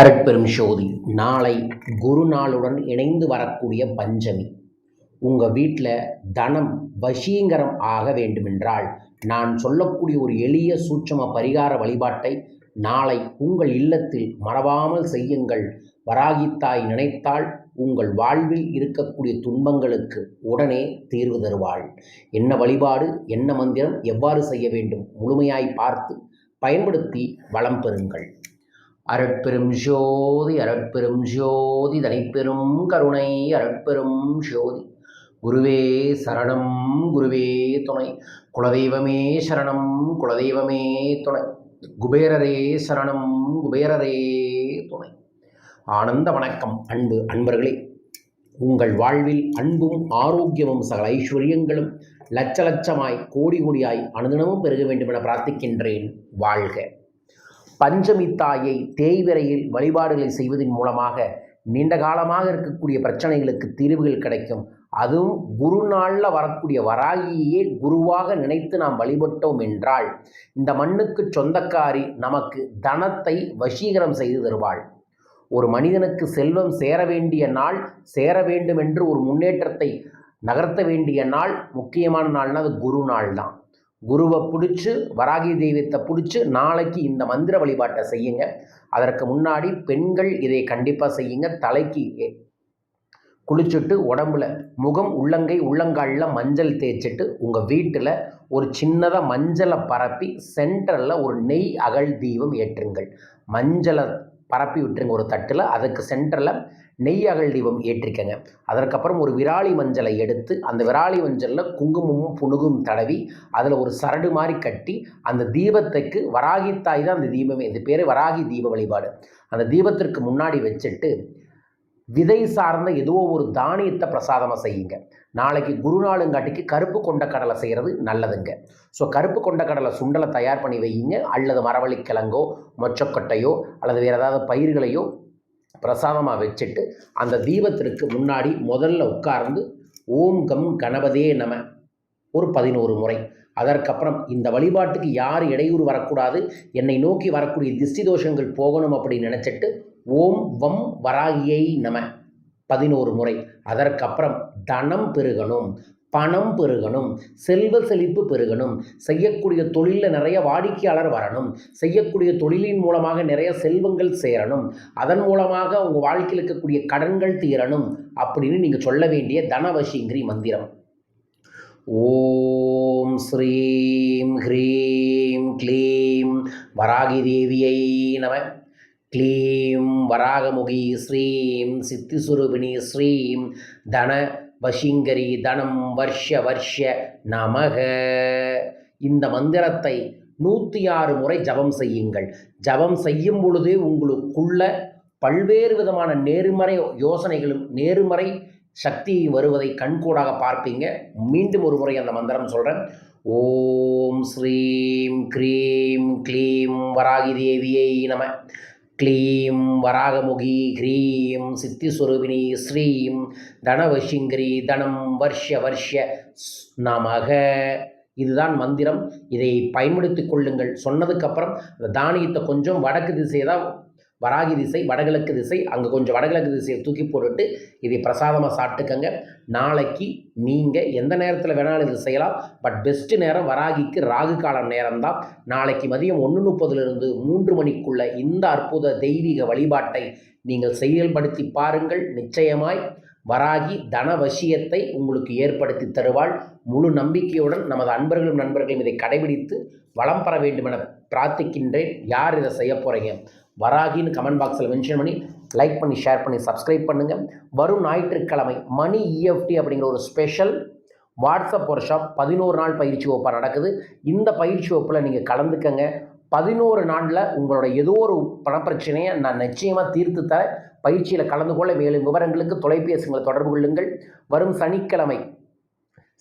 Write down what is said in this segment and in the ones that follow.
அரட்பெரும் சோதி நாளை குரு நாளுடன் இணைந்து வரக்கூடிய பஞ்சமி. உங்கள் வீட்டில் தனம் வசீங்கரம் ஆக வேண்டுமென்றால் நான் சொல்லக்கூடிய ஒரு எளிய சூட்சம பரிகார வழிபாட்டை நாளை உங்கள் இல்லத்தில் மறவாமல் செய்யுங்கள். வராகித்தாய் நினைத்தால் உங்கள் வாழ்வில் இருக்கக்கூடிய துன்பங்களுக்கு உடனே தீர்வு தருவாள். என்ன வழிபாடு என்ன மந்திரம் எவ்வாறு செய்ய வேண்டும் முழுமையாய் பார்த்து பயன்படுத்தி வளம் பெறுங்கள். அருட்பெரும் ஜோதி அருட்பெரும் ஜோதி தனிப்பெரும் கருணை அருட்பெரும் ஜோதி. குருவே சரணம் குருவே துணை. குலதெய்வமே சரணம் குலதெய்வமே துணை. குபேரரே சரணம் குபேரரே துணை. ஆனந்த வணக்கம் அன்பு அன்பர்களே. உங்கள் வாழ்வில் அன்பும் ஆரோக்கியமும் சகல ஐஸ்வர்யங்களும் லட்ச லட்சமாய் கோடி கோடியாய் அனுதினமும் பெருக வேண்டும் என பிரார்த்திக்கின்றேன். வாழ்க. பஞ்சமி தாயை தேய்விரையில் வழிபாடுகளை செய்வதன் மூலமாக நீண்ட காலமாக இருக்கக்கூடிய பிரச்சனைகளுக்கு தீர்வுகள் கிடைக்கும். அதுவும் குரு நாளில் வரக்கூடிய வராகியே குருவாக நினைத்து நாம் வழிபட்டோம் என்றால் இந்த மண்ணுக்கு சொந்தக்காரி நமக்கு தனத்தை வசீகரம் செய்து தருவாள். ஒரு மனிதனுக்கு செல்வம் சேர வேண்டிய நாள் சேர வேண்டும் என்று ஒரு முன்னேற்றத்தை நகர்த்த வேண்டிய நாள் முக்கியமான நாள்னா அது குரு நாள் தான் குருவை பிடிச்சி வராகி தெய்வத்தை பிடிச்சி நாளைக்கு இந்த மந்திர வழிபாட்டை செய்யுங்க. அதற்கு முன்னாடி பெண்கள் இதை கண்டிப்பாக செய்யுங்க. தலைக்கு குளிச்சுட்டு உடம்புல முகம் உள்ளங்கை உள்ளங்காலில் மஞ்சள் தேய்ச்சிட்டு உங்கள் வீட்டில் ஒரு சின்னதாக மஞ்சளை பரப்பி சென்டரில் ஒரு நெய் அகல் தீபம் ஏற்றுங்கள். மஞ்சளை பரப்பி விட்டுருங்க ஒரு தட்டில். அதுக்கு சென்டரில் நெய் அகல் தீபம் ஏற்றிக்கங்க. அதற்கப்புறம் ஒரு விராலி மஞ்சளை எடுத்து அந்த விராலி மஞ்சளில் குங்குமமும் புணுகும் தடவி அதில் ஒரு சரடு மாதிரி கட்டி அந்த தீபத்துக்கு வராகித்தாய் தான் அந்த தீபமே. இந்த பேர் வராகி தீப வழிபாடு. அந்த தீபத்திற்கு முன்னாடி வச்சுட்டு விதை சார்ந்த ஏதோ ஒரு தானியத்தை பிரசாதமாக செய்யுங்க. நாளைக்கு குருநாளுங்காட்டிக்கு கருப்பு கொண்ட கடலை செய்கிறது நல்லதுங்க. ஸோ கருப்பு கொண்ட கடலை சுண்டலை தயார் பண்ணி வையுங்க. அல்லது மரவள்ளிக்கிழங்கோ மொச்சக்கொட்டையோ அல்லது வேறு ஏதாவது பயிர்களையோ பிரசாதமாக வச்சுட்டு அந்த தீபத்திற்கு முன்னாடி முதல்ல உட்கார்ந்து ஓம் கம் கணபதே நம ஒரு பதினோரு முறை. அதற்கப்புறம் இந்த வழிபாட்டுக்கு யார் இடையூறு வரக்கூடாது என்னை நோக்கி வரக்கூடிய திஷ்டி தோஷங்கள் போகணும் அப்படின்னு நினச்சிட்டு ஓம் வம் வராகியை நம. பதினோரு முறை. அதற்கப்புறம் தனம் பெருகணும் பணம் பெருகணும் செல்வ செழிப்பு பெருகணும் செய்யக்கூடிய தொழிலில் நிறைய வாடிக்கையாளர் வரணும் செய்யக்கூடிய தொழிலின் மூலமாக நிறைய செல்வங்கள் சேரணும் அதன் மூலமாக உங்கள் வாழ்க்கையில் இருக்கக்கூடிய கடன்கள் தீரணும் அப்படின்னு நீங்கள் சொல்ல வேண்டிய தனவசிங்கிரி மந்திரம். ஓம் ஸ்ரீம் ஹ்ரீம் க்ளீம் வராகி தேவியை நம. க்ளீம் வராகமுகி ஸ்ரீம் சித்திசுரூபிணி ஸ்ரீம் தன வசிங்கரி தனம் வர்ஷ வர்ஷ நமக இந்த மந்திரத்தை நூற்றி ஆறு முறை ஜபம் செய்யுங்கள். ஜபம் செய்யும் பொழுதே உங்களுக்குள்ள பல்வேறு விதமான நேர்மறை யோசனைகளும் நேர்மறை சக்தி வருவதை கண்கூடாக பார்ப்பீங்க. மீண்டும் ஒரு முறை அந்த மந்திரம் சொல்கிறேன் ஓம் ஸ்ரீம் க்ரீம் க்ளீம் வராகி தேவியை நம. க்ளீம் வராகமுகி ஹ்ரீம் சித்திஸ்வரூபிணி ஸ்ரீம் தனவசிங்கரி தனம் வர்ஷ வர்ஷ நாமக இதுதான் மந்திரம். இதை பயன்படுத்தி கொள்ளுங்கள். சொன்னதுக்கப்புறம் அந்த தானியத்தை கொஞ்சம் வடக்கு திசையை தான் வராகி திசை வடகிழக்கு திசை அங்கே கொஞ்சம் வடகிழக்கு திசையை தூக்கி போட்டுட்டு இதை பிரசாதமாக சாப்பிட்டுக்கங்க. நாளைக்கு நீங்கள் எந்த நேரத்தில் வேணாலும் இது செய்யலாம். பட் பெஸ்ட்டு நேரம் வராகிக்கு ராகு காலம் நேரம் தான் நாளைக்கு மதியம் ஒன்று முப்பதுலேருந்து மூன்று மணிக்குள்ள இந்த அற்புத தெய்வீக வழிபாட்டை நீங்கள் செயல்படுத்தி பாருங்கள். நிச்சயமாய் வராகி தனவசியத்தை உங்களுக்கு ஏற்படுத்தி தருவாள். முழு நம்பிக்கையுடன் நமது அன்பர்களும் நண்பர்களும் இதை கடைபிடித்து வளம் பெற வேண்டும் என பிரார்த்திக்கின்றேன். யார் இதை செய்ய போகிறீங்க வராகின்னு கமெண்ட் பாக்ஸில் மென்ஷன் பண்ணி லைக் பண்ணி ஷேர் பண்ணி சப்ஸ்கிரைப் பண்ணுங்கள் வரும் ஞாயிற்றுக்கிழமை மணி இஎஃப்டி அப்படிங்கிற ஒரு ஸ்பெஷல் வாட்ஸ்அப் ஒர்க் ஷாப் பதினோரு நாள் பயிற்சி வகுப்பாக நடக்குது. இந்த பயிற்சி வகுப்பில் நீங்கள் கலந்துக்கங்க. பதினோரு நாளில் உங்களோட ஏதோ ஒரு பணப்பிரச்சனையை நான் நிச்சயமாக தீர்த்து தர பயிற்சியில் கலந்து கொள்ள மேலும் விவரங்களுக்கு தொலைபேசிகளை தொடர்பு கொள்ளுங்கள். வரும் சனிக்கிழமை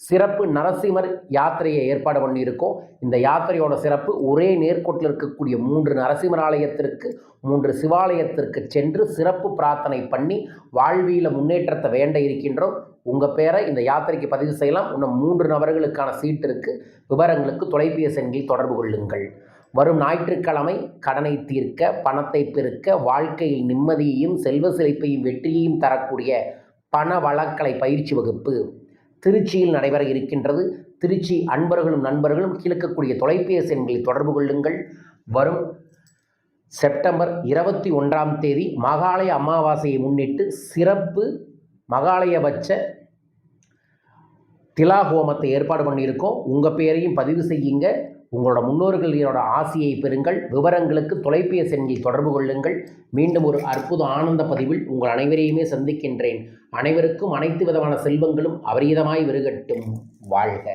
சிறப்பு நரசிம்மர் யாத்திரையை ஏற்பாடு பண்ணியிருக்கோம். இந்த யாத்திரையோட சிறப்பு ஒரே நேர்கோட்டில் இருக்கக்கூடிய மூன்று நரசிம்மர் ஆலயத்திற்கு மூன்று சிவாலயத்திற்கு சென்று சிறப்பு பிரார்த்தனை பண்ணி வாழ்வியில் முன்னேற்றத்தை வேண்ட இருக்கின்றோம். உங்கள் பேரை இந்த யாத்திரைக்கு பதிவு செய்யலாம். இன்னும் மூன்று நபர்களுக்கான சீட்டு இருக்குது விவரங்களுக்கு தொலைபேசி எண்களில் தொடர்பு கொள்ளுங்கள். வரும் ஞாயிற்றுக்கிழமை கடனை தீர்க்க பணத்தை பெருக்க வாழ்க்கையில் நிம்மதியையும் செல்வ செழிப்பையும் வெற்றியையும் தரக்கூடிய பண வழக்கலை பயிற்சி வகுப்பு திருச்சியில் நடைபெற இருக்கின்றது. திருச்சி அன்பர்களும் நண்பர்களும் கீழக்கக்கூடிய தொலைபேசி எண்களில் தொடர்பு கொள்ளுங்கள். வரும் செப்டம்பர் இருபத்தி ஒன்றாம் தேதி மகாலய அமாவாசையை முன்னிட்டு சிறப்பு மகாலயபட்ச திலா ஹோமத்தை ஏற்பாடு பண்ணியிருக்கோம். உங்கள் பேரையும் பதிவு செய்யுங்க. உங்களோட முன்னோர்களினோட ஆசையை பெறுங்கள் விவரங்களுக்கு தொலைபேசி எண்ணில் தொடர்பு கொள்ளுங்கள். மீண்டும் ஒரு அற்புத ஆனந்த பதிவில் உங்கள் அனைவரையுமே சந்திக்கின்றேன். அனைவருக்கும் அனைத்து விதமான செல்வங்களும் அபரீதமாய் விருகட்டும். வாழ்க.